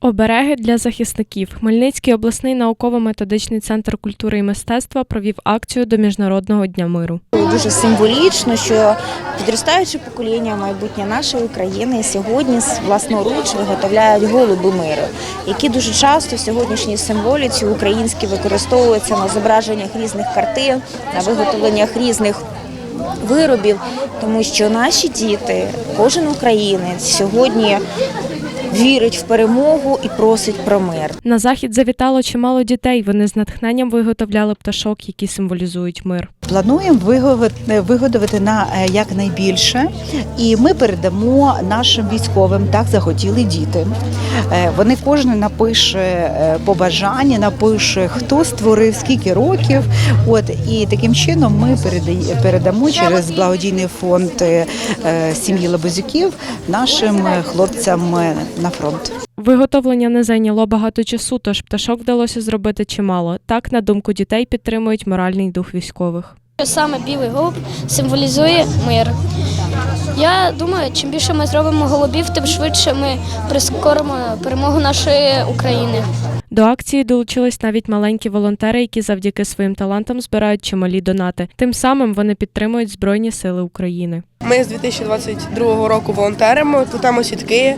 Обереги для захисників. Хмельницький обласний науково-методичний центр культури і мистецтва провів акцію до Міжнародного дня миру. Дуже символічно, що підростаюче покоління, майбутнє нашої України сьогодні власноруч виготовляють голуби миру, які дуже часто в сьогоднішній символіці українські використовуються на зображеннях різних картин, на виготовленнях різних виробів, тому що наші діти, кожен українець сьогодні вірить в перемогу і просить про мир. На захід завітало чимало дітей. Вони з натхненням виготовляли пташок, які символізують мир. Плануємо виготовити, виготовити на е, якнайбільше, і ми передамо нашим військовим. Так захотіли діти. Е, Вони кожен напише е, побажання, напише хто створив, скільки років. От і таким чином ми передає- передамо через благодійний фонд сім'ї Лабазюків нашим хлопцям е, на фронт. Виготовлення не зайняло багато часу, тож пташок вдалося зробити чимало. Так, на думку дітей, підтримують моральний дух військових. Саме білий голуб символізує мир. Я думаю, чим більше ми зробимо голубів, тим швидше ми прискоримо перемогу нашої України. До акції долучились навіть маленькі волонтери, які завдяки своїм талантам збирають чималі донати. Тим самим вони підтримують Збройні Сили України. Ми з 2022 року волонтеримо, плетемо сітки,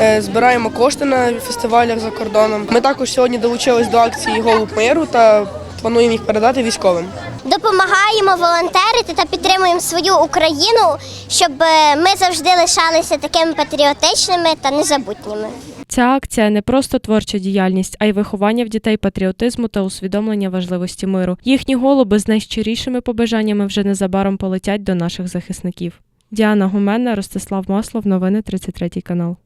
е, збираємо кошти на фестивалях за кордоном. Ми також сьогодні долучились до акції Голуб миру та плануємо їх передати військовим. Допомагаємо волонтерити та підтримуємо свою Україну, щоб е, ми завжди лишалися такими патріотичними та незабутніми. Ця акція не просто творча діяльність, а й виховання в дітей патріотизму та усвідомлення важливості миру. Їхні голуби з найщирішими побажаннями вже незабаром полетять до наших захисників. Діана Гуменна, Ростислав Маслов, новини 33 канал.